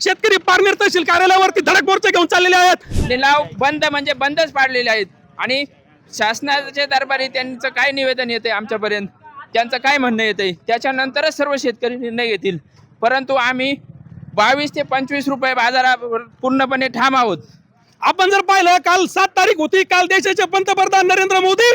शेतकरी पारनेर तहसील कार्यालयावरती धडक मोर्चा घेऊन चाललेले आहेत. लिलाव बंद म्हणजे बंदच पाडलेले आहेत. आणि शासनाच्या दरबारी त्यांचं काय निवेदन येते आमच्यापर्यंत? त्यांचं काय म्हणणं येते त्याच्यानंतरच सर्व शेतकरी निर्णय घेतील. परंतु आम्ही बावीस ते पंचवीस रुपये बाजारावर पूर्णपणे ठाम आहोत. आपण जर पाहिलं काल सात तारीख होती. काल देशाचे पंतप्रधान नरेंद्र मोदी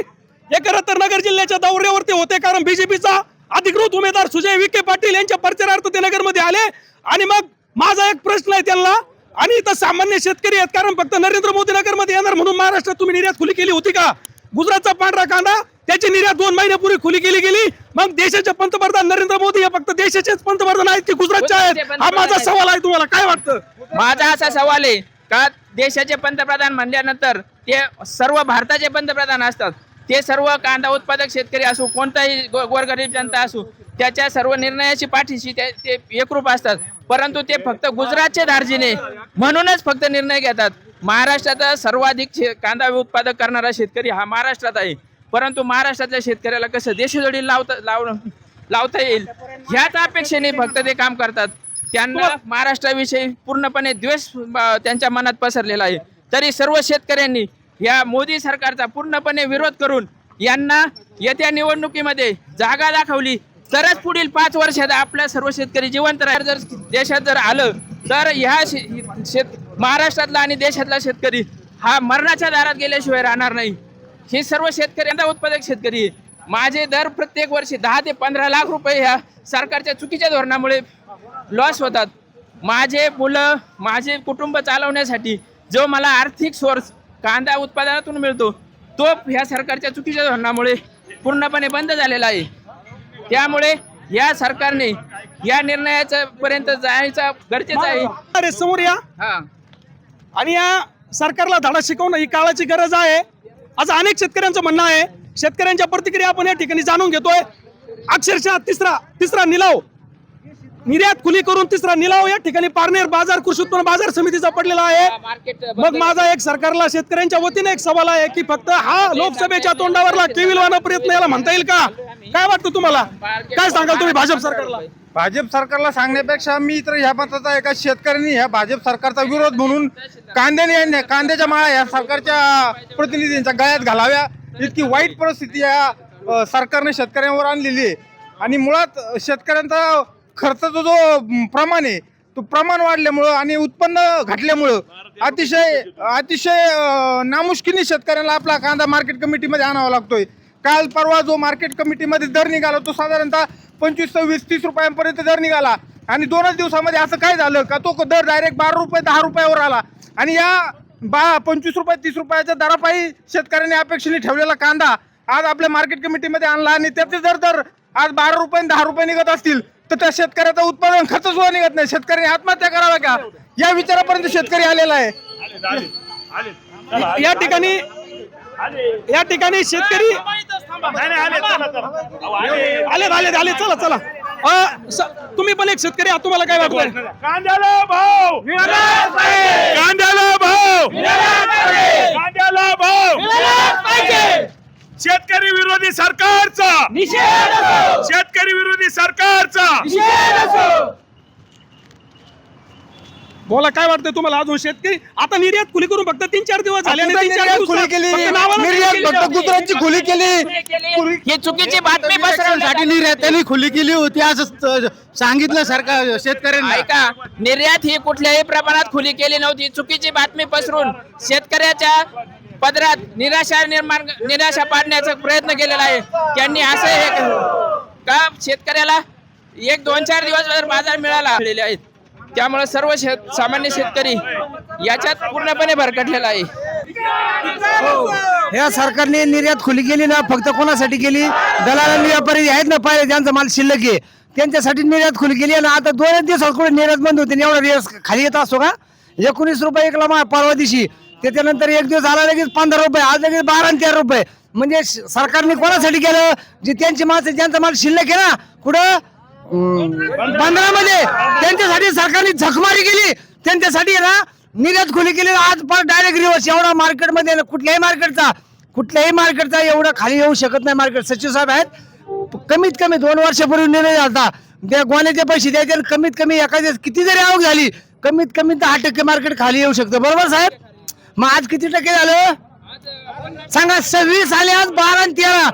हे नगर जिल्ह्याच्या दौऱ्यावरती होते. कारण बीजेपीचा अधिकृत उमेदवार सुजय विखे पाटील यांच्या प्रचारार्थ ते नगरमध्ये आले. आणि मग माझा एक प्रश्न आहे त्यांना. आणि इथं सामान्य शेतकरी आहेत कारण फक्त नरेंद्र मोदी नगरमध्ये येणार म्हणून महाराष्ट्रात तुम्ही निर्यात खुली केली होती का? गुजरातचा पांढरा कांदा त्याची निर्यात दोन महिन्यापूर्वी खुली केली गेली. मग देशाचे पंतप्रधान नरेंद्र मोदी हे फक्त देशाचेच पंतप्रधान आहेत की गुजरातचे आहेत? हा माझा सवाल आहे तुम्हाला. काय वाटतं? माझा असा सवाल आहे का देशाचे पंतप्रधान म्हणल्यानंतर ते सर्व भारताचे पंतप्रधान असतात. ते सर्व कांदा उत्पादक शेतकरी असो कोणताही गोरगरीब जनता असो त्याच्या सर्व निर्णयाची पाठीशी ते एकरूप असतात. परंतु ते फक्त गुजरातचे दार्जिने. म्हणूनच फक्त निर्णय घेतात. महाराष्ट्राचा सर्वाधिक शे- कांदा उत्पादक करणारा शेतकरी हा महाराष्ट्रात आहे. परंतु महाराष्ट्रातल्या शेतकऱ्याला कसं देशजोडी लावता लाव लावता येईल? ह्याच अपेक्षेने फक्त ते काम करतात. त्यांना महाराष्ट्राविषयी पूर्णपणे द्वेष त्यांच्या मनात पसरलेला आहे. तरी सर्व शेतकऱ्यांनी या मोदी सरकारचा पूर्णपणे विरोध करून यांना येत्या निवडणुकीमध्ये जागा दाखवली. तरच पुढील पाच वर्षात आपल्या सर्व शेतकरी जिवंत राहील. जर देशात जर आलं तर ह्या शे- शेत महाराष्ट्रातला आणि देशातला शेतकरी हा मरणाच्या दारात गेल्याशिवाय राहणार नाही. हे सर्व शेतकरी आता उत्पादक शेतकरी आहे. माझे दर प्रत्येक वर्षी दहा ते पंधरा लाख रुपये ह्या सरकारच्या चुकीच्या धोरणामुळे लॉस होतात. माझे मुलं माझे कुटुंब चालवण्यासाठी जो मला आर्थिक सोर्स कांदा उत्पादनातून मिळतो तो ह्या सरकारच्या चुकीच्या धोरणामुळे पूर्णपणे बंद झालेला आहे. त्यामुळे या सरकारने या निर्णयाच्या पर्यंत जायचा गरजेचं आहे. अरे समोर या. हा. आणि या सरकारला धडा शिकवणं ही काळाची गरज आहे. आज अनेक शेतकऱ्यांचं म्हणणं आहे. शेतकऱ्यांच्या प्रतिक्रिया आपण या ठिकाणी जाणून घेतोय. अक्षरशः तिसरा तिसरा निलाव निर्यात खुली करून तिसरा निलाव या ठिकाणी पारनेर बाजार कृषी उत्पन्न बाजार समितीचा पडलेला आहे. मग माझा एक सरकारला शेतकऱ्यांच्या वतीने एक सवाल आहे की फक्त हा लोकसभेच्या तोंडावरला केविलवाना प्रयत्न याला म्हणता येईल का? काय वाटतं तुम्हाला? काय सांगाल तुम्ही भाजप सरकारला? भाजप सरकारला सांगण्यापेक्षा मी तर ह्या मताचा आहे का शेतकऱ्यांनी ह्या भाजप सरकारचा विरोध म्हणून कांद्याने यांनी- कांद्याच्या माळा या सरकारच्या प्रतिनिधींच्या गळ्यात घालाव्या. इतकी वाईट परिस्थिती या सरकारने शेतकऱ्यांवर आणलेली आहे. आणि मुळात शेतकऱ्यांचा खर्चाचा जो प्रमाण आहे तो प्रमाण वाढल्यामुळं आणि उत्पन्न घटल्यामुळं अतिशय अतिशय नामुष्कीने शेतकऱ्यांना आपला कांदा मार्केट कमिटीमध्ये आणावा लागतोय. काल परवा जो मार्केट कमिटीमध्ये दर निघाला तो साधारणतः पंचवीस सव्वीस तीस रुपयांपर्यंत दर निघाला. आणि दोनच दिवसामध्ये असं काय झालं का तो दर डायरेक्ट बारा रुपये दहा रुपयावर आला. आणि या बा पंचवीस रुपये तीस रुपयाच्या दरापायी शेतकऱ्यांनी अपेक्षेने ठेवलेला कांदा आज आपल्या मार्केट कमिटीमध्ये आणला आणि त्याचे जर दर आज बारा रुपये दहा रुपये निघत असतील तर त्या शेतकऱ्याचा उत्पादन खर्च सुद्धा निघत नाही. शेतकऱ्यांनी आत्महत्या कराव्या का? या विचारापर्यंत शेतकरी आलेला आहे. या ठिकाणी या ठिकाणी शेतकरी आले आले आले चला चला. तुम्ही पण एक शेतकरी आहात. तुम्हाला काय वाटतंय? कांद्याला भाव कांद्याला भाव कांद्याला भाव शेतकरी विरोधी सरकारचा. शेतकरी विरोधी सरकारचा. बोला काय वाटतंय तुम्हाला अजून शेतकरी? आता निर्यात खुली करून फक्त तीन चार दिवस झाले आणि तीन चार निर्यात दिवसात खुली केली. फक्त नावाला निर्यात केली. फक्त गुजरातची खुली केली. ही चुकीची बातमी पसरवण्यासाठी निर्यात खुली केली होती असं सांगितलं सरकार शेतकऱ्यांना. ऐका निर्यात ही कुठल्याही प्रमाणात खुली केली नव्हती. चुकीची बातमी पसरून शेतकऱ्याच्या पदरात निराशा निर्माण निराशा पाडण्याचा प्रयत्न केलेला आहे. त्यांनी असं हे का? शेतकऱ्याला एक दोन चार दिवस जर बाजार मिळाला आलेले आहेत. त्यामुळे सर्व शेत सामान्य शेतकरी याच्यात पूर्णपणे भरकटलेला आहे. हो. या सरकारने निर्यात खुली केली ना फक्त कोणासाठी केली? दलालांनी व्यापारी आहेत ना पाहिजे ज्यांचा माल शिल्लक आहे. त्यांच्यासाठी निर्यात खुली केली आणि आता दोनच दिवसात कुठे निर्यात बंद होते आणि एवढा दिवस खाली येत असतो का? एकोणीस रुपये एकला परवा दिवशी त्याच्यानंतर एक दिवस आला लगेच पंधरा रुपये आज लगेच बारा आणि तेरा रुपये. म्हणजे श- सरकारने कोणासाठी केलं? जे त्यांची माणसं ज्यांचा माल शिल्लक आहे ना कुठं? पंधरामध्ये त्यांच्यासाठी सरकारने झकमारी केली. त्यांच्यासाठी ना निर्यात खुली केली. आज पण डायरेक्ट रिवर्स एवढा मार्केटमध्ये कुठल्याही मार्केटचा कुठल्याही मार्केटचा एवढं खाली येऊ शकत नाही मार्केट सचिव साहेब आहेत. कमीत कमी दोन वर्षापूर्वी निर्णय झाला त्या गोण्याचे पैसे द्यायचे आणि कमीत कमी एखाद्या किती जरी आवक झाली कमीत कमी दहा टक्के मार्केट खाली येऊ शकतं. बरोबर साहेब? मग आज किती टक्के झालं? सांगा सव्वीस आले आज बारा आणि तेरा.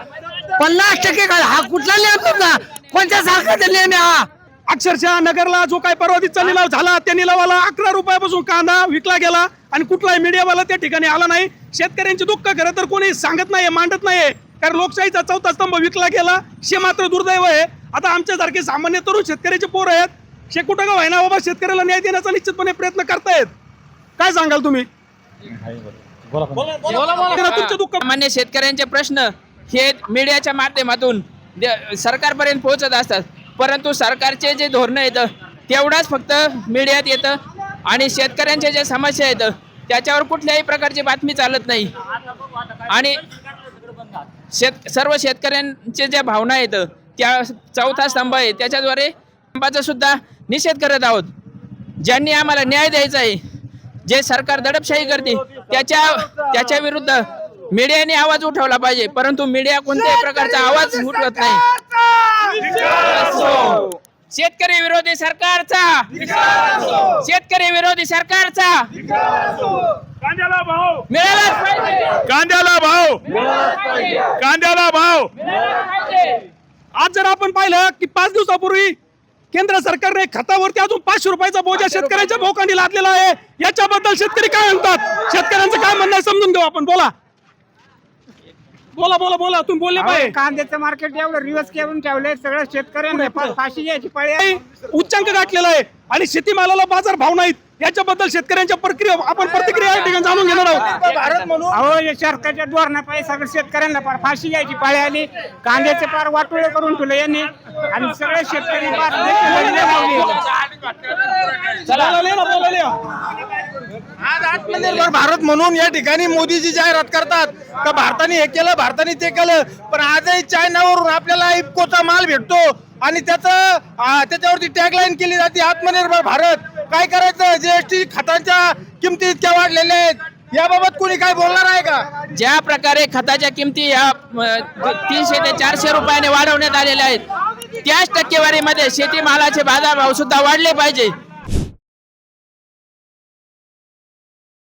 पन्नास टक्के खाली हा कुठला नियम तुमचा कोणत्या सरकारचा नियम हा? अक्षरशः नगरला जो काही परवादीचा लिलाव झाला त्या लिलावाला अकरा रुपयापासून कांदा विकला गेला आणि कुठलाही मीडियावाला त्या ठिकाणी आला नाही. शेतकऱ्यांचे दुःख खरं तर कोणी सांगत नाहीये मांडत नाही कारण लोकशाहीचा चौथा स्तंभ विकला गेला शे मात्र दुर्दैव आहे. आता आमच्यासारखे सामान्य तरुण शेतकऱ्याचे पोर आहेत. शे कुठं का व्हायना बाबा? शेतकऱ्याला न्याय देण्याचा निश्चितपणे प्रयत्न करतायत. काय सांगाल तुम्ही? सामान्य शेतकऱ्यांचे प्रश्न हे मीडियाच्या माध्यमातून दे- सरकारपर्यंत पोहोचत असतात. परंतु सरकारचे जे धोरणं येतं तेवढाच फक्त मीडियात येतं आणि शेतकऱ्यांच्या ज्या समस्या आहेत त्याच्यावर कुठल्याही प्रकारची बातमी चालत नाही. आणि शेत सर्व शेतकऱ्यांचे ज्या भावना आहेत त्या चौथा स्तंभ आहे. त्याच्याद्वारे स्तंभाचा सुद्धा निषेध करत आहोत. ज्यांनी आम्हाला न्याय द्यायचा आहे जे सरकार दडपशाही करते त्याच्या त्याच्या विरुद्ध मीडियाने आवाज उठवला पाहिजे. परंतु मीडिया कोणत्याही प्रकारचा आवाज उठवत नाही. शेतकरी विरोधी सरकारचा! शेतकरी विरोधी सरकारचा! कांद्याला भाव. पाहिजे. कांद्याला भाव. कांद्याला भाव. आज जर आपण पाहिलं की पाच दिवसापूर्वी केंद्र सरकारने खतावरती अजून पाचशे रुपयाचा बोजा शेतकऱ्यांच्या भोकांनी लादलेला आहे. याच्याबद्दल शेतकरी काय म्हणतात? शेतकऱ्यांचं काय म्हणणं आहे समजून घेऊ आपण. बोला. बोला बोला बोला. तुम्ही बोलले पाहिजे. कांद्याचं मार्केट एवढं रिवर्स करून ठेवलंय. सगळं शेतकऱ्यांना फाशी घ्यायची पळी. उच्चांक गाठलेला आहे. आणि शेतीमालाला बाजार भाव नाहीत. याच्याबद्दल शेतकऱ्यांच्या प्रक्रिया आपण प्रतिक्रिया या ठिकाणी जाणून घेणार आहोत. भारत म्हणून अहो या सरकारच्या धोरणापायी सगळं शेतकऱ्यांना फार फाशी घ्यायची पाळी आली. कांद्याचे फार वाटोळे करून ठेवले यांनी. आणि सगळे शेतकरी लावले. या. आज आत्मनिर्भर भारत म्हणून या ठिकाणी मोदीजी जाहिरात करतात का भारताने हे केलं भारताने ते केलं. पण आजही चायनावरून आपल्याला इफकोचा माल भेटतो आणि त्याचं आ, त्याच्यावरती टॅगलाईन केली जाते आत्मनिर्भर भारत. काय करायचं? जीएसटी खतांच्या किमती इतक्या वाढलेल्या आहेत. याबाबत कोणी काय बोलणार आहे का? ज्या प्रकारे खताच्या किमती या तीनशे ते चारशे रुपयाने वाढवण्यात आलेल्या आहेत त्याच टक्केवारीमध्ये शेतीमालाचे बाजारभाव सुद्धा वाढले पाहिजे.